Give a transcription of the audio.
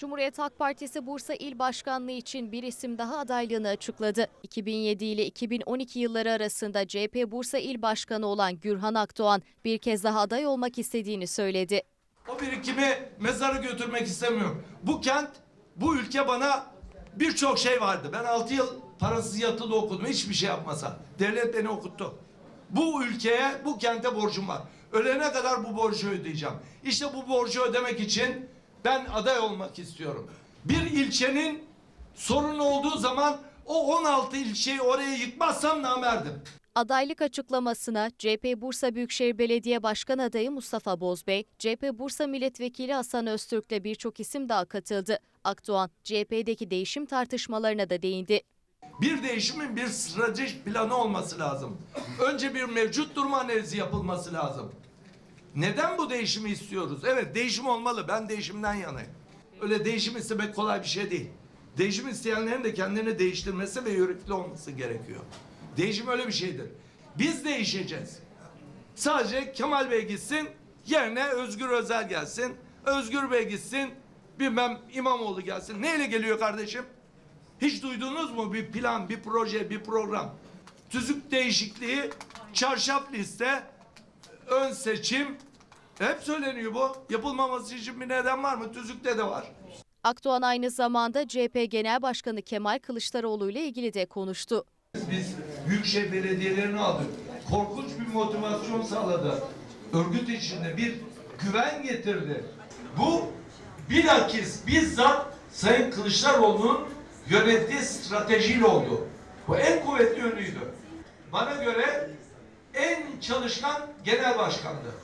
Cumhuriyet Halk Partisi Bursa İl Başkanlığı için bir isim daha adaylığını açıkladı. 2007 ile 2012 yılları arasında CHP Bursa İl Başkanı olan Gürhan Akdoğan bir kez daha aday olmak istediğini söyledi. O birikimi mezara götürmek istemiyorum. Bu kent, bu ülke bana birçok şey vardı. Ben 6 yıl parasız yatılı okudum. Hiçbir şey yapmasa. Devlet beni okuttu. Bu ülkeye, bu kente borcum var. Ölene kadar bu borcu ödeyeceğim. İşte bu borcu ödemek için ben aday olmak istiyorum. Bir ilçenin sorunu olduğu zaman o 16 ilçeyi oraya yıkmazsam namerdim. Adaylık açıklamasına CHP Bursa Büyükşehir Belediye Başkan adayı Mustafa Bozbey, CHP Bursa Milletvekili Hasan Öztürk'le birçok isim daha katıldı. Akdoğan, CHP'deki değişim tartışmalarına da değindi. Bir değişimin bir stratejik planı olması lazım. Önce bir mevcut durum analizi yapılması lazım. Neden bu değişimi istiyoruz? Evet değişim olmalı. Ben değişimden yanayım. Öyle değişim istemek kolay bir şey değil. Değişim isteyenlerin de kendini değiştirmesi ve yürekli olması gerekiyor. Değişim öyle bir şeydir. Biz değişeceğiz. Sadece Kemal Bey gitsin, yerine Özgür Özel gelsin. Özgür Bey gitsin, bilmem İmamoğlu gelsin. Neyle geliyor kardeşim? Hiç duydunuz mu bir plan, bir proje, bir program? Tüzük değişikliği, çarşaf liste, ön seçim. Hep söyleniyor bu. Yapılmaması için bir neden var mı? Tüzükte de var. Akdoğan aynı zamanda CHP Genel Başkanı Kemal Kılıçdaroğlu ile ilgili de konuştu. Biz büyükşehir belediyelerini aldık. Korkunç bir motivasyon sağladı. Örgüt içinde bir güven getirdi. Bu bilakis bizzat Sayın Kılıçdaroğlu'nun yönettiği stratejiyle oldu. Bu en kuvvetli yönüydü. Bana göre en çalışkan genel başkandı.